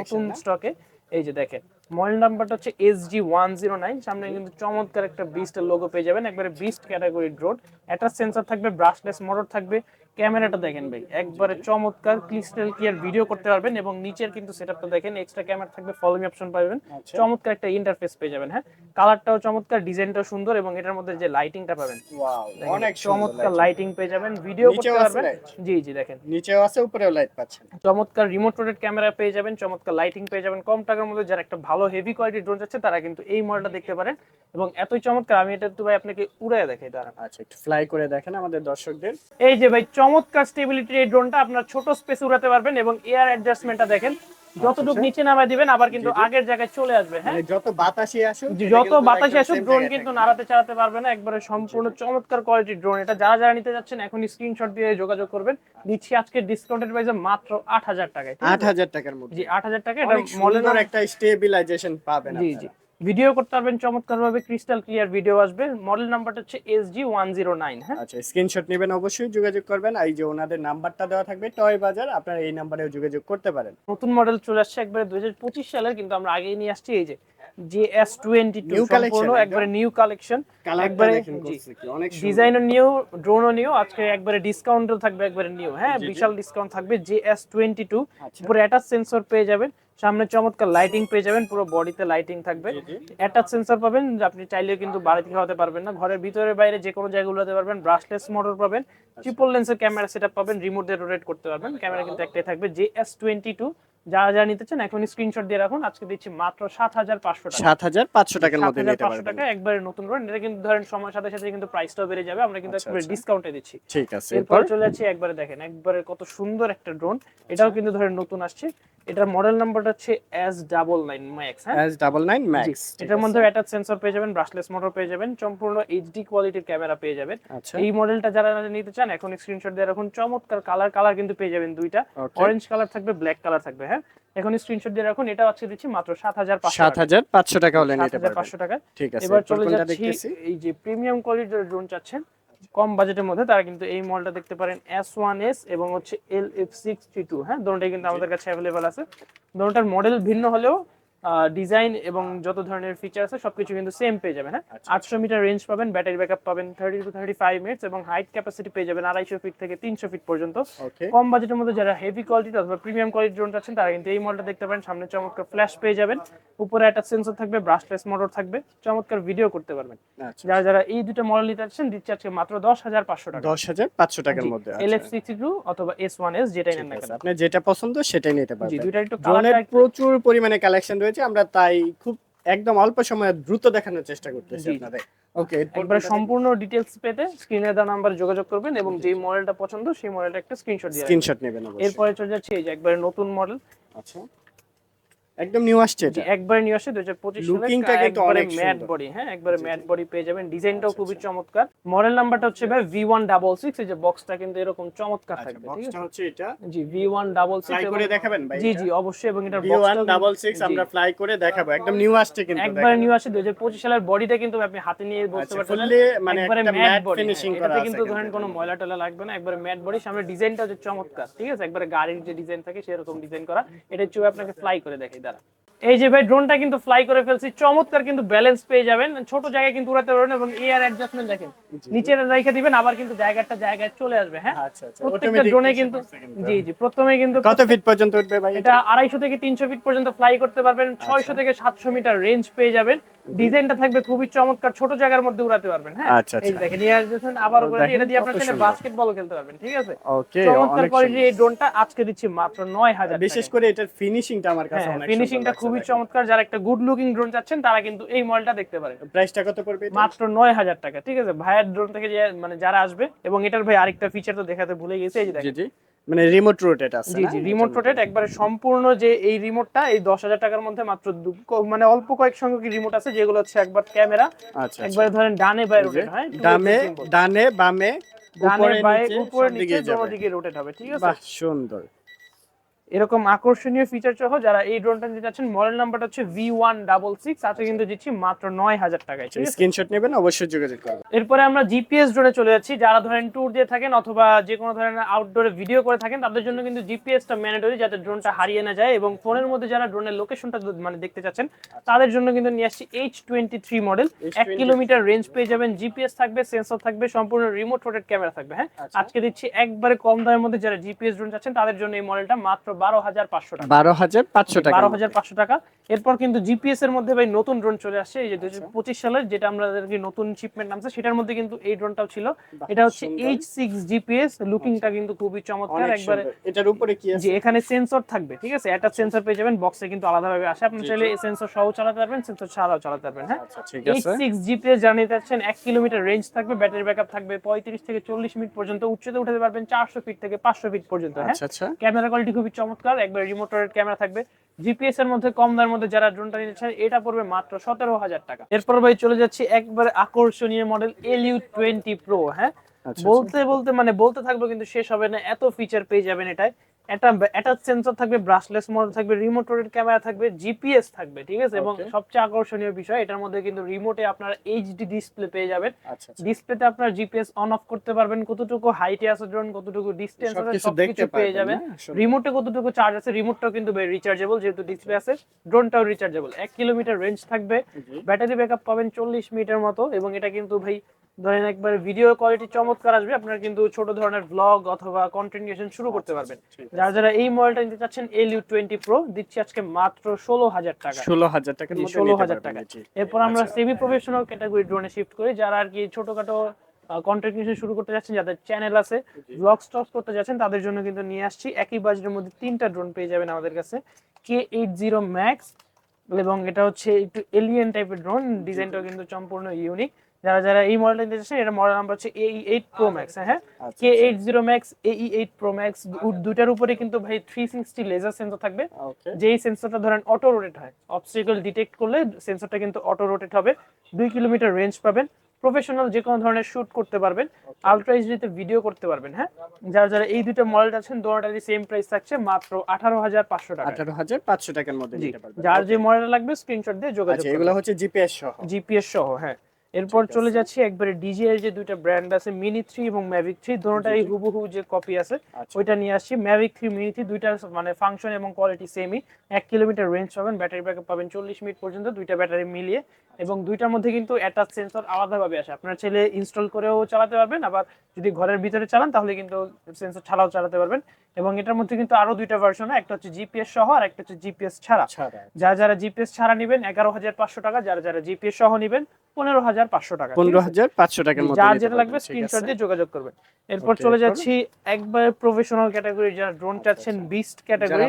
নতুন স্টকে এই যে দেখেন মডেল নাম্বারটা হচ্ছে S G one zero nine সামনে কিন্তু চমৎকার একটা বিস্টের লোগো পেয়ে যাবেন, একবারে বিস্ট ক্যাটাগরি ড্রোন একটা সেন্সার থাকবে ব্রাশলেস মোটর থাকবে ক্যামেরাটা দেখেন ভাই। একবারে চমৎকার ক্রিস্টাল ক্লিয়ার ভিডিও করতে পারবেন এবং নিচের কিন্তু সেটআপটা দেখেন এক্সট্রা ক্যামেরা থাকবে ফলোমি অপশন পাবেন। আচ্ছা। চমৎকার একটা ইন্টারফেস পেয়ে যাবেন হ্যাঁ? কালারটাও চমৎকার ডিজাইনটাও সুন্দর এবং এটার মধ্যে যে লাইটিংটা পাবেন। ওয়াও অনেক চমৎকার লাইটিং পেয়ে যাবেন ভিডিও করতে পারবেন। জি জি দেখেন। নিচেও আছে উপরেও লাইট পাচ্ছেন। চমৎকার রিমোট রোটেড ক্যামেরা পেয়ে যাবেন চমৎকার লাইটিং পেয়ে যাবেন। কম টাকার মধ্যে যারা একটা ভালো হেভি কোয়ালিটি ড্রোন যাচ্ছে তারা কিন্তু এই মডেলটা দেখতে পারেন এবং এতই চমৎকার আমি এটা তো ভাই আপনাকে উড়ায় দেখাই দাঁড়ান। আচ্ছা একটু ফ্লাই করে দেখেন আমাদের দর্শকদের। এই যে ভাই চমৎকার স্টেবিলিটির এই ড্রোনটা আপনার ছোট স্পেস উড়াতে পারবেন এবং এয়ার অ্যাডজাস্টমেন্টটা দেখেন। যতটুকু আচ্ছা। নিচে নামায় দিবেন আবার কিন্তু আগের জায়গায় চলে আসবে হ্যাঁ? মানে যত বাতাসই আসুক যত বাতাসে আসুক ড্রোন কিন্তু নাড়াতে চালাতে পারবে না একবারে সম্পূর্ণ চমৎকার কোয়ালিটির ড্রোন এটা যারা যারা নিতে যাচ্ছেন এখনই স্ক্রিনশট দিয়ে যোগাযোগ করবেন। দিচ্ছি আজকে ডিসকাউন্টেড প্রাইসে মাত্র আট হাজার টাকায় ঠিক আট আছে? হাজার টাকার মধ্যে। জি আট হাজার টাকা এটা সুন্দর একটা স্টেবিলাইজেশন পাবেন জি জি। ভিডিও করতে পারবেন চমৎকার ভাবে ক্রিস্টাল ক্লিয়ার ভিডিও আসবে মডেল নাম্বারটা হচ্ছে S G one zero nine হ্যাঁ? আচ্ছা স্ক্রিনশট নেবেন অবশ্যই যোগাযোগ করবেন। এই যে ওনাদের নাম্বারটা দেওয়া থাকবে টয় বাজার আপনারা এই নাম্বারেও যোগাযোগ করতে পারেন। নতুন মডেল চলে আসছে একবারে দুই হাজার পঁচিশ সালের কিন্তু আমরা আগেই নিয়ে আসছি এই যে জে এস টোয়েন্টি টু সম্পূর্ণ একবারে নিউ কালেকশন একবারে অনেক ডিজাইনও নিউ ড্রোনও নিউ আজকে একবারে ডিসকাউন্টও থাকবে একবারে নিউ হ্যাঁ। বিশাল ডিসকাউন্ট থাকবে জে এস টোয়েন্টি টু। আচ্ছা। উপরে অ্যাটাচ সেন্সর পেয়ে যাবেন। সামনে চমৎকার লাইটিং পেয়ে যাবেন পুরো বডিতে লাইটিং থাকবে। অ্যাটাচ সেন্সর পাবেন আপনি চাইলেও কিন্তু বাড়ি থেকে হতে পারবেন না। ঘরের ভিতরে বাইরে যে কোনো জায়গায় উড়াতে পারবেন ব্রাশলেস মোটর পাবেন। আচ্ছা। ট্রিপল লেন্সের ক্যামেরা সেটআপ পাবেন রিমোট দিয়ে রোটেট করতে পারবেন। ক্যামেরা কিন্তু একটাই থাকবে জে এস টোয়েন্টি টু। যারা যারা নিতে চান এখন স্ক্রিনশট দিয়ে রাখুন। আজকে দিচ্ছি মাত্র সাত হাজার পাঁচশো টাকা। সাত হাজার পাঁচশো টাকার মধ্যে নিতে পারবেন টাকা একবারে নতুন করে এটা কিন্তু ধরেন সময়ের সাথে সাথে কিন্তু প্রাইসটাও বেড়ে যাবে। আমরা কিন্তু আচ্ছা, একবারে আচ্ছা। ডিসকাউন্টে দিচ্ছি। ঠিক আছে এরপর চলে যাচ্ছি একবারে দেখেন একবারে কত সুন্দর একটা ড্রোন এটাও কিন্তু ধরেন নতুন আসছে। এটার মডেল নাম্বারটা হচ্ছে এস ডাবল নাইন ম্যাক্স হ্যাঁ? এস ডাবল নাইন ম্যাক্স এটার মধ্যে অ্যাটাচ সেন্সর পেয়ে যাবেন ব্রাশলেস মোটর পেয়ে যাবেন সম্পূর্ণ এইচডি কোয়ালিটির ক্যামেরা পেয়ে যাবেন। আচ্ছা। এই মডেলটা যারা নিতে চান এখন স্ক্রিনশট দিয়ে রাখুন। চমৎকার কালার কালার কিন্তু পেয়ে যাবেন দুইটা। অরেঞ্জ কালার থাকবে ব্ল্যাক কালার থাকবে হ্যাঁ এখন স্ক্রিনশট দিয়ে রাখুন এটা আজকে দিচ্ছি মাত্র সাত হাজার সাত হাজার পাঁচশো টাকা হলে নিতে পারবেন। টাকা। ঠিক আছে এবার চলে যাচ্ছি এই যে প্রিমিয়াম কোয়ালিটির ড্রোন চাচ্ছেন কম বাজেটের মধ্যে তারা কিন্তু এই মডেলটা দেখতে পারেন এস ওয়ান এস এবং হচ্ছে এল এফ সিক্সটি টু হ্যাঁ দোনোটাই কিন্তু আমাদের কাছে অ্যাভেলেবেল আছে। দোনোটার মডেল ভিন্ন হলেও ডিজাইন এবং যত ধরনের ফিচার আছে সবকিছু কিন্তু সেম পেয়ে যাবেন হ্যাঁ? আচ্ছা, আটশো মিটার রেঞ্জ পাবেন ব্যাটারি ব্যাকআপ পাবেন thirty to thirty five minutes এবং হাইট ক্যাপাসিটি পেয়ে যাবেন আড়াইশো ফিট থেকে তিনশো ফিট পর্যন্ত। কম বাজেটের মধ্যে যারা হেভি কোয়ালিটি অথবা প্রিমিয়াম কোয়ালিটি ড্রোন চাচ্ছেন তারা কিন্তু এই মডেলটা দেখতে পারেন সামনে চমৎকার ফ্ল্যাশ পেয়ে যাবেন। উপরে একটা সেন্সর থাকবে ব্রাশলেস মোটর থাকবে চমৎকার ভিডিও করতে পারবেন। আচ্ছা যারা যারা এই দুটো মডেল নিতে চাচ্ছেন দিচ্ছে আজকে মাত্র দশ হাজার পাঁচশো টাকা। দশ হাজার পাঁচশো টাকার মধ্যে এল আচ্ছা, এফ সিক্সটি টু অথবা এস ওয়ান এস যেটাই নেন না আপনার যেটা পছন্দ সেটাই নিতে পারবেন। দুইটা একটু প্রচুর পরিমাণে কালেকশন রয়েছে আমরা তাই খুব একদম অল্প সময়ে দ্রুত দেখানোর চেষ্টা করতেছি। আপনাদের। ওকে একবার সম্পূর্ণ ডিটেলস পেতে স্ক্রিনে দেওয়া নাম্বার যোগাযোগ করবেন এবং যেই মডেলটা পছন্দ সেই মডেলটা একটা স্ক্রিনশট দিয়ে। স্ক্রিনশট নেবেন এরপরে চলে যাচ্ছে এই যে একবারে নতুন মডেল আচ্ছা। একদম নিউ আসছে এটা। একবারে নিয়ে আসে দুই হাজার পঁচিশ Looking-টা কিন্তু অনেক ম্যাট বডি হ্যাঁ একবারে ম্যাট বডি পেয়ে যাবেন। ডিজাইনটাও আচ্ছা, খুবই আচ্ছা। চমৎকার। মডেল নাম্বারটা হচ্ছে ভাই ভি ওয়ান ডাবল সিক্স এই যে বক্সটা কিন্তু এরকম চমৎকার আচ্ছা থাকবে ঠিক বক্সটা আছে? হচ্ছে এটা। G V one double fly করে দেখাবেন ভাই জি জি অবশ্যই এবং ডাবল সিক্স আমরা ফ্লাই করে দেখাবো। একদম নিউ আসছে কিন্তু একবারে নিউ আসে দুই হাজার পঁচিশ সালের বডিটা কিন্তু আপনি হাতে নিয়ে বলতে পারছেন। ফুললি মানে একবারে ম্যাট ফিনিশিং করা আছে কিন্তু ধরেন কোনো ময়লা টলা লাগবে না একবারে ম্যাট বডি সামনে ডিজাইনটা হচ্ছে চমৎকার ঠিক আছে? একবারে গাড়ির যে ডিজাইন থাকে সেরকম ডিজাইন করা। এটা চুয়ে আপনাকে ফ্লাই করে দেখাই দাঁড়া। এই যে ভাই ড্রোনটা কিন্তু ফ্লাই করে ফেলছি। চমৎকার কিন্তু ব্যালেন্স পেয়ে যাবেন। ছোট জায়গায় কিন্তু উড়াতে পারবেন এবং এয়ার অ্যাডজাস্টমেন্ট দেখেন। নিচে রেখে দিবেন আবার কিন্তু জায়গাটা জায়গায় চলে আসবে হ্যাঁ? আচ্ছা আচ্ছা। প্রত্যেকটা ড্রোনে কিন্তু কিন্তু। জি জি প্রথমে কিন্তু কত ফিট পর্যন্ত উঠবে ভাই এটা আড়াইশো থেকে তিনশো ফিট পর্যন্ত ফ্লাই করতে পারবেন। ছয়শো থেকে সাতশো মিটার রেঞ্জ পেয়ে যাবেন। ডিজাইনটা থাকবে খুবই চমৎকার ছোট জায়গার মধ্যে উড়াতে পারবেন হ্যাঁ? আচ্ছা, এই আচ্ছা। দেখেন এয়ার দিয়েছেন আবার করে এটা দিয়ে আপনার চাইলে বাস্কেটবল খেলতে পারবেন ঠিক আছে? ওকে চমৎকার কোয়ালিটির এই ড্রোনটা আজকে দিচ্ছি মাত্র নয় হাজার বিশেষ করে এটার ফিনিশিংটা আমার কাছে অনেক ফিনিশিংটা হ্যাঁ, খুবই চমৎকার। যারা একটা গুড লুকিং ড্রোন চাচ্ছেন তারা কিন্তু এই মডেলটা দেখতে পারেন। প্রাইসটা কত পড়বে মাত্র নয় হাজার টাকা ঠিক আছে? ভাইয়ের ড্রোন থেকে যে মানে যারা আসবে এবং এটার ভাই আরেকটা ফিচার তো দেখাতে ভুলে গেছে এই যে দেখেন। জি জি। মানে রিমোট রোটেট আছে জি জি রিমোট রোটেট একবারে সম্পূর্ণ যে এই রিমোটটা এই দশ হাজার টাকার মধ্যে মাত্র মানে অল্প কয়েক সংখ্যক রিমোট আছে যেগুলো হচ্ছে একবার ক্যামেরা আচ্ছা একবার একবারে ধরেন ডানে বাই রোটেট হয় ডানে ডানে বামে ডানে উপরে বাই উপরে নিচে যাবে। দিকে রোটেট হবে ঠিক আছে? বাহ সুন্দর। এরকম আকর্ষণীয় ফিচার সহ যারা এই ড্রোনটা নিতে চাচ্ছেন মডেল নাম্বারটা হচ্ছে ভি ওয়ান ডাবল সিক্স আজকে কিন্তু দিচ্ছি মাত্র নয় হাজার টাকায়। স্ক্রিনশট নেবেন অবশ্যই যোগাযোগ করবেন। এরপরে আমরা জিপিএস ড্রোনে চলে যাচ্ছি। যারা ধরেন ট্যুর দিয়ে থাকেন অথবা যে কোনো ধরনের আউটডোরে ভিডিও করে থাকেন তাদের জন্য কিন্তু জিপিএসটা ম্যান্ডেটরি যাতে ড্রোনটা হারিয়ে না যায় এবং ফোনের মধ্যে যারা ড্রোনের লোকেশনটা মানে দেখতে চাচ্ছেন তাদের জন্য কিন্তু নিয়ে আসছি এইচ টোয়েন্টি থ্রি মডেল এক কিলোমিটার রেঞ্জ পেয়ে যাবেন জিপিএস থাকবে সেন্সর থাকবে সম্পূর্ণ রিমোট রোটেড ক্যামেরা থাকবে হ্যাঁ? আচ্ছা। আজকে দিচ্ছি একবারে কম দামের মধ্যে যারা জিপিএস ড্রোন চাচ্ছেন তাদের জন্য এই মডেলটা মাত্র বারো হাজার পাঁচশো টাকা। বারো হাজার পাঁচশো টাকা। বারো হাজার পাঁচশো টাকা। এরপর কিন্তু জিপিএস এর মধ্যে ভাই নতুন ড্রোন চলে আসছে এই যে আচ্ছা। পঁচিশ সালের যেটা নতুন শিপমেন্ট নামছে সেটার মধ্যে কিন্তু এই ড্রোনটাও ছিল। এটা হচ্ছে এইচ সিক্স জিপিএস লুকিংটা কিন্তু খুবই চমৎকার। একবারে এটার উপরে কি আছে? এখানে সেন্সর থাকবে ঠিক আছে? একটা সেন্সর পেয়ে যাবেন বক্সে কিন্তু আলাদাভাবে আসে। আপনি চাইলে সেন্সর সহ চালাতে পারবেন সেন্সর ছাড়াও চালাতে পারবেন হ্যাঁ? আচ্ছা এইচ সিক্স জিপিএস জানিয়ে যাচ্ছেন এক কিলোমিটার রেঞ্জ থাকবে ব্যাটারি ব্যাকআপ থাকবে পঁয়ত্রিশ থেকে চল্লিশ মিনিট পর্যন্ত উচ্চতে উঠাতে পারবেন চারশো ফিট থেকে পাঁচশো ফিট পর্যন্ত হ্যাঁ? আচ্ছা আচ্ছা। ক্যামেরা কোয়ালিটি খুবই চমৎকার। একবার রিমোট ক্যামেরা থাকবে। জিপিএস এর মধ্যে, কম দামের মধ্যে যারা ড্রোনটা নিতে এটা পড়বে মাত্র সতেরো হাজার টাকা। এরপর ভাই চলে যাচ্ছি একবারে আকর্ষণীয় মডেল এলইউ টোয়েন্টি প্রো হ্যাঁ? বলতে বলতে মানে বলতে থাকব কিন্তু শেষ হবে না এত ফিচার পেয়ে যাবেন এটাই একটা অ্যাটাচ সেন্সর থাকবে ব্রাশলেস মোড থাকবে রিমোট ক্যামেরা থাকবে জিপিএস থাকবে ঠিক আছে? এবং সবচেয়ে আকর্ষণীয় বিষয় এটার মধ্যে কিন্তু রিমোটে আপনারা এইচডি ডিসপ্লে পেয়ে যাবেন। আচ্ছা আচ্ছা। ডিসপ্লেতে আপনার জিপিএস অন অফ করতে পারবেন কতটুকু হাইটে আছে ড্রোন কতটুকু ডিস্টেন্স আছে সবকিছু পেয়ে যাবেন। রিমোটে কতটুকু চার্জ আছে রিমোটটাও কিন্তু রিচার্জেবল যেহেতু ডিসপ্লে আছে ড্রোনটাও রিচার্জেবল এক কিলোমিটার রেঞ্জ থাকবে। ব্যাটারি ব্যাকআপ পাবেন চল্লিশ মিনিটের মতো এবং এটা কিন্তু ভাই ধরেন একবার ভিডিও কোয়ালিটি চমৎকার আসবে। আপনারা কিন্তু ছোট ধরনের ব্লগ অথবা কন্টেন্ট ক্রিয়েশন শুরু করতে পারবেন। যারা যারা এই মডেলটা নিতে চাচ্ছেন এল ইউ টোয়েন্টি প্রো দিচ্ছি আজকে মাত্র ষোলো হাজার টাকা। ষোলো হাজার টাকার জি, ষোলো হাজার টাকা। এরপর আমরা আচ্ছা। সেমি প্রফেশনাল ক্যাটাগরি ড্রোনে শিফট করি। যারা আর কি ছোটখাটো কন্টেন্ট ক্রিয়েশন শুরু করতে যাচ্ছেন যাদের চ্যানেল আছে ব্লগ স্টক করতে যাচ্ছেন তাদের জন্য কিন্তু নিয়ে আসছি। একই বাজেটের মধ্যে তিনটা ড্রোন পেয়ে যাবেন আমাদের কাছে। কে এইট জিরো ম্যাক্স এবং এটা হচ্ছে একটু এলিয়েন টাইপের ড্রোন ডিজাইনটাও কিন্তু সম্পূর্ণ ইউনিক যারা যারা এই মডেলটা নিতে চাচ্ছেন এটা মডেল নাম্বার হচ্ছে এই এইট প্রো ম্যাক্স হ্যাঁ? কে এইট জিরো ম্যাক্স এই এইট প্রো ম্যাক্স দুটার উপরে কিন্তু ভাই থ্রি সিক্সটি লেজার সেন্সর থাকবে। যেই সেন্সরটা ধরেন অটো রোটেট হয় অবস্টিকল ডিটেক্ট করলে সেন্সরটা কিন্তু অটো রোটেট হবে। দুই কিলোমিটার রেঞ্জ পাবেন। প্রফেশনাল যে কোনো ধরনের শুট করতে পারবেন। আলট্রা এইচডিতে ভিডিও করতে পারবেন হ্যাঁ? যারা যারা এই দুটো মডেল আছেন দোনোটারই সেম প্রাইস থাকছে মাত্র আঠারো হাজার পাঁচশো টাকা। আঠারো হাজার পাঁচশো টাকার মধ্যে নিতে পারবেন। যার যে মডেল লাগবে স্ক্রিনশট দিয়ে যোগাযোগ আচ্ছা এগুলো হচ্ছে জিপিএস সহ। জিপিএস সহ হ্যাঁ। এরপর চলে। যাচ্ছি একবারে ডিজিআই এর যে দুইটা ব্র্যান্ড আছে মিনি থ্রি এবং ম্যাভিক থ্রি দোনোটারই জি। হুবহু যে কপি আছে আচ্ছা। ওইটা নিয়ে আসছি। ম্যাভিক থ্রি মিনি থ্রি দুইটার মানে ফাংশন এবং কোয়ালিটি সেমই এক কিলোমিটার রেঞ্জ পাবেন ব্যাটারি ব্যাকআপ পাবেন চল্লিশ মিনিট পর্যন্ত দুইটা ব্যাটারি মিলিয়ে। এবং দুইটার মধ্যে কিন্তু অ্যাটাচ সেন্সর আলাদাভাবে আসে। আপনার ছেলে ইনস্টল করেও চালাতে পারবেন আবার যদি ঘরের ভিতরে চালান তাহলে কিন্তু সেন্সর ছাড়াও চালাতে পারবেন। এবং এটার মধ্যে কিন্তু আরও দুইটা ভার্সন একটা হচ্ছে জিপিএস সহ আর একটা হচ্ছে জিপিএস ছাড়া। ছাড়া। যারা যারা জিপিএস ছাড়া নেবেন এগারো হাজার পাঁচশো টাকা যারা যারা জিপিএস সহ নেবেন পনেরো হাজার পাঁচশো টাকা পনেরো হাজার পাঁচশো টাকার মধ্যে যার যেটা লাগবে স্ক্রিনশট দিয়ে যোগাযোগ করবেন। এরপর চলে যাচ্ছি একবার প্রফেশনাল ক্যাটাগরি যারা ড্রোন চাচ্ছেন বিস্ট ক্যাটাগরি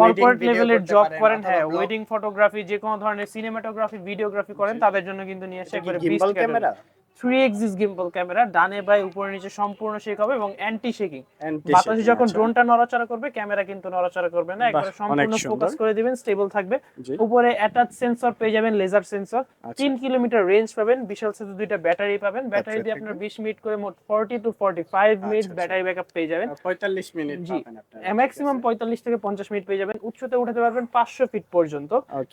কর্পোরেট লেভেলের জব করেন হ্যাঁ ওয়েডিং ফটোগ্রাফি যে কোনো ধরনের সিনেমাটোগ্রাফি ভিডিওগ্রাফি করেন তাদের জন্য কিন্তু নিয়ে আসে একবার কি একবারে gimbal camera three axis gimbal camera ডানে বাই উপরে নিচে সম্পূর্ণ শেক হবে এবং অ্যান্টি শেকিং বাতাসে যখন আচ্ছা। ড্রোনটা নড়াচড়া করবে ক্যামেরা কিন্তু নড়াচড়া করবে না একবারে সম্পূর্ণ ফোকাস করে দিবেন স্টেবল থাকবে। উপরে অ্যাটাচ সেন্সর পেয়ে যাবেন লেজার সেন্সর আচ্ছা। তিন কিলোমিটার রেঞ্জ পাবেন বিশাল সাইজের দুইটা ব্যাটারি পাবেন। ব্যাটারি দিয়ে আপনার বিশ মিনিট করে মোট forty to forty five minute আচ্ছা। ব্যাটারি ব্যাকআপ পেয়ে যাবেন। পঁয়তাল্লিশ মিনিট জি। ম্যাক্সিমাম পঁয়তাল্লিশ থেকে পঞ্চাশ মিনিট পেয়ে যাবেন। উচ্চতে উঠাতে পারবেন পাঁচশো ফিট পর্যন্ত।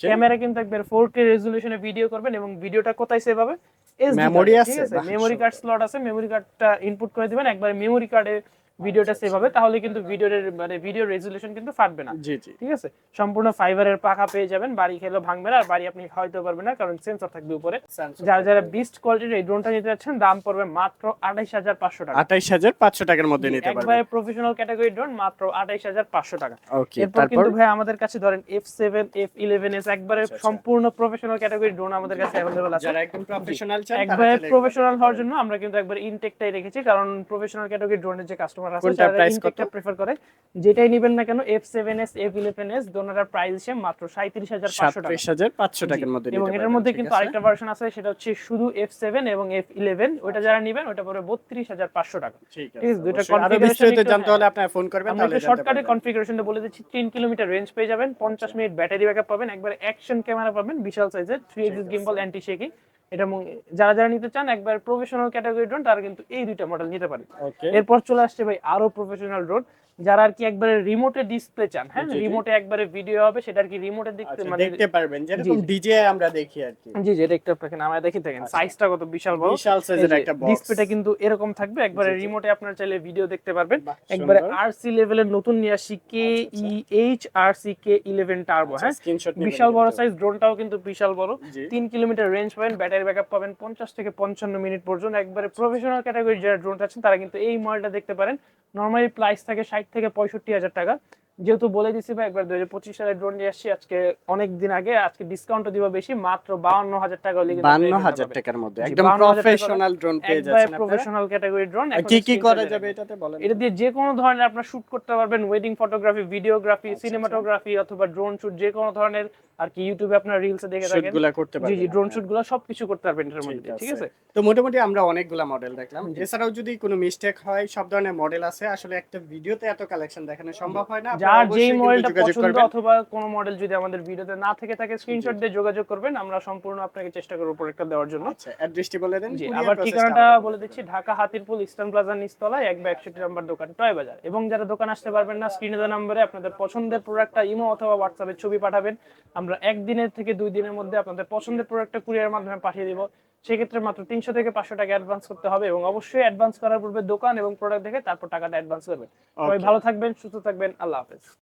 ক্যামেরা কিন্তু একবার ফোর কে রেজলিউশনে ভিডিও করবেন এবং ভিডিওটা কোথায় সেভ হবে? আছে? ঠিক আছে মেমোরি কার্ড স্লট আছে মেমোরি কার্ডটা ইনপুট করে দিবেন একবার মেমোরি কার্ডে ভিডিওটা সেভ হবে তাহলে কিন্তু ভিডিওর মানে ভিডিও রেজলিউশন কিন্তু ফাটবে না। জি জি। ঠিক আছে? সম্পূর্ণ ফাইবারের পাখা পেয়ে যাবেন বাড়ি খেলেও ভাঙবে না আর বাড়ি আপনি খাওয়াইতে পারবেন না কারণ সেন্সর থাকবে উপরে। যারা যারা বিস্ট কোয়ালিটির এই ড্রোনটা নিতে যাচ্ছেন দাম পড়বে মাত্র আঠাইশ হাজার পাঁচশো টাকা। আঠাইশ হাজার পাঁচশো টাকার মধ্যে নিতে একবারে প্রফেশনাল ক্যাটাগরি ড্রোন মাত্র আঠাইশ হাজার পাঁচশো টাকা। ওকে এরপর তারপর? কিন্তু ভাই আমাদের কাছে ধরেন F seven F eleven S একবারে আচ্ছা, আচ্ছা। সম্পূর্ণ প্রফেশনাল ক্যাটাগরি ড্রোন আমাদের কাছে অ্যাভেলেবল আছে। যারা একদম প্রফেশনাল চান একবারে প্রফেশনাল হওয়ার জন্য আমরা কিন্তু একবার ইনটেকটাই রেখেছি কারণ প্রফেশনাল ক্যাটাগরি ড্রোনের যে কাস্টমার আছে কোনটার তারা কত? প্রেফার করে যেটাই নেবেন না কেন F seven S F eleven S দোনোটার price হিসেবে মাত্র সাঁত্রিশ হাজার পাঁচশো টাকা। সাতত্রিশ হাজার পাঁচশো টাকার মধ্যে এবং এটার মধ্যে কিন্তু আরেকটা ভার্সন আছে সেটা হচ্ছে শুধু এফ সেভেন এবং এফ ইলেভেন ওইটা যারা নেবেন ওটা পড়বে বত্রিশ হাজার পাঁচশো টাকা। ঠিক আছে, আছে বিস্তারিত একটু- জানতে হলে আপনারা ফোন করবেন তাহলে শর্টকাটে কনফিগারেশনটা বলে দিচ্ছি তিন কিলোমিটার রেঞ্জ পেয়ে যাবেন পঞ্চাশ মিনিট ব্যাটারি ব্যাকআপ পাবেন একবার অ্যাকশন ক্যামেরা পাবেন বিশাল সাইজের থ্রি এক্সিস আছে। গিম্বল অ্যান্টি শেকিং এটা যারা যারা নিতে চান একবার প্রফেশনাল ক্যাটাগরি ড্রোন তারা কিন্তু এই দুইটা মডেল নিতে পারে এরপর চলে আসছে ভাই আরও প্রফেশনাল ড্রোন যারা আর কি একবারে রিমোটে ডিসপ্লে চান হ্যাঁ। রিমোটে একবারে ভিডিও হবে সেটা আর কি রিমোটে দেখতে আচ্ছা, মানে দেখতে পারবেন যেরকম। ডিজে আমরা দেখি আর কি। জি জি এটা একটু দেখেন আমরা দেখি দেখেন আচ্ছা। সাইজটা কত বিশাল বড়। বিশাল সাইজের একটা বক্স ডিসপ্লেটা কিন্তু এরকম থাকবে একবারে। রিমোটে আপনারা চাইলে ভিডিও দেখতে পারবেন। একবারে আরসি লেভেলের নতুন নিয়ে আসছি K E H R C K eleven turbo হ্যাঁ? স্ক্রিনশট বিশাল বড় সাইজ ড্রোনটাও কিন্তু বিশাল বড়। জি। তিন কিলোমিটার রেঞ্জ পাবেন ব্যাটারি ব্যাকআপ পাবেন পঞ্চাশ থেকে পঞ্চান্ন মিনিট পর্যন্ত। একবারে প্রফেশনাল ক্যাটাগরি যারা ড্রোন আছেন তারা কিন্তু এই মডেলটা দেখতে পারেন। নরমালি প্রাইস থাকে ষাট থেকে পঁয়ষট্টি হাজার টাকা। যেহেতু বলে দিছি ভাই একবার দুই হাজার পঁচিশ সালের ড্রোন নিয়ে আসছি আজকে অনেক দিন আগে আজকে ডিসকাউন্টও দিব বেশি মাত্র বাউন্ন হাজার টাকা বান্ন আপনি হাজার টাকার মধ্যে জি, একদম প্রফেশনাল ড্রোন পেয়ে যাচ্ছেন প্রফেশনাল ক্যাটাগরি ড্রোন কি কি করা যাবে এটাতে বলেন এটা দিয়ে যে কোনো ধরনের শুট করতে পারবেন ওয়েডিং ফটোগ্রাফি ভিডিওগ্রাফি সিনেমাটোগ্রাফি অথবা ড্রোন শুট যে কোনো ধরনের আর কি ইউটিউবে আপনার রিলসে দেখে থাকেন। শুটগুলা করতে জি পারবেন জি ড্রোন আপনারা। শুটগুলো সবকিছু করতে পারবেন এটার মধ্যে ঠিক আছে। তো মোটামুটি আমরা অনেকগুলা মডেল দেখলাম। এছাড়াও যদি কোনো মিস্টেক হয় সব ধরনের মডেল আছে। আসলে একটা ভিডিওতে এত কালেকশন দেখানো সম্ভব হয় না। যার যেই মডেলটা পছন্দ অথবা কোন মডেল যদি আমাদের ভিডিওতে না থেকে থাকে স্ক্রিনশট দিয়ে যোগাযোগ করবেন। আমরা সম্পূর্ণ আপনাকে চেষ্টা করব প্রোডাক্টটা দেওয়ার জন্য। আচ্ছা অ্যাড্রেসটি বলে দেন জি আবার ঠিকানাটা বলে দিচ্ছি ঢাকা হাতিরপুল ইস্টার্ন প্লাজার নিচতলায় এক বা একষট্টি নাম্বার দোকান টয় বাজার। এবং যারা দোকান আসতে পারবেন না স্ক্রিনে দেওয়া নাম্বারে আপনাদের পছন্দের প্রোডাক্টটা ইমো অথবা হোয়াটসঅ্যাপে ছবি পাঠাবেন। আমরা একদিনের থেকে দুই দিনের মধ্যে আপনাদের পছন্দের প্রোডাক্টটা কুরিয়ার মাধ্যমে পাঠিয়ে দিব। সেক্ষেত্রে মাত্র তিনশো থেকে পাঁচশো টাকা অ্যাডভান্স করতে হবে এবং অবশ্যই অ্যাডভান্স করার পূর্বে দোকান এবং প্রোডাক্ট দেখে তারপর টাকাটা অ্যাডভান্স করবেন। সবাই ভালো থাকবেন সুস্থ থাকবেন আল্লাহ হাফেজ।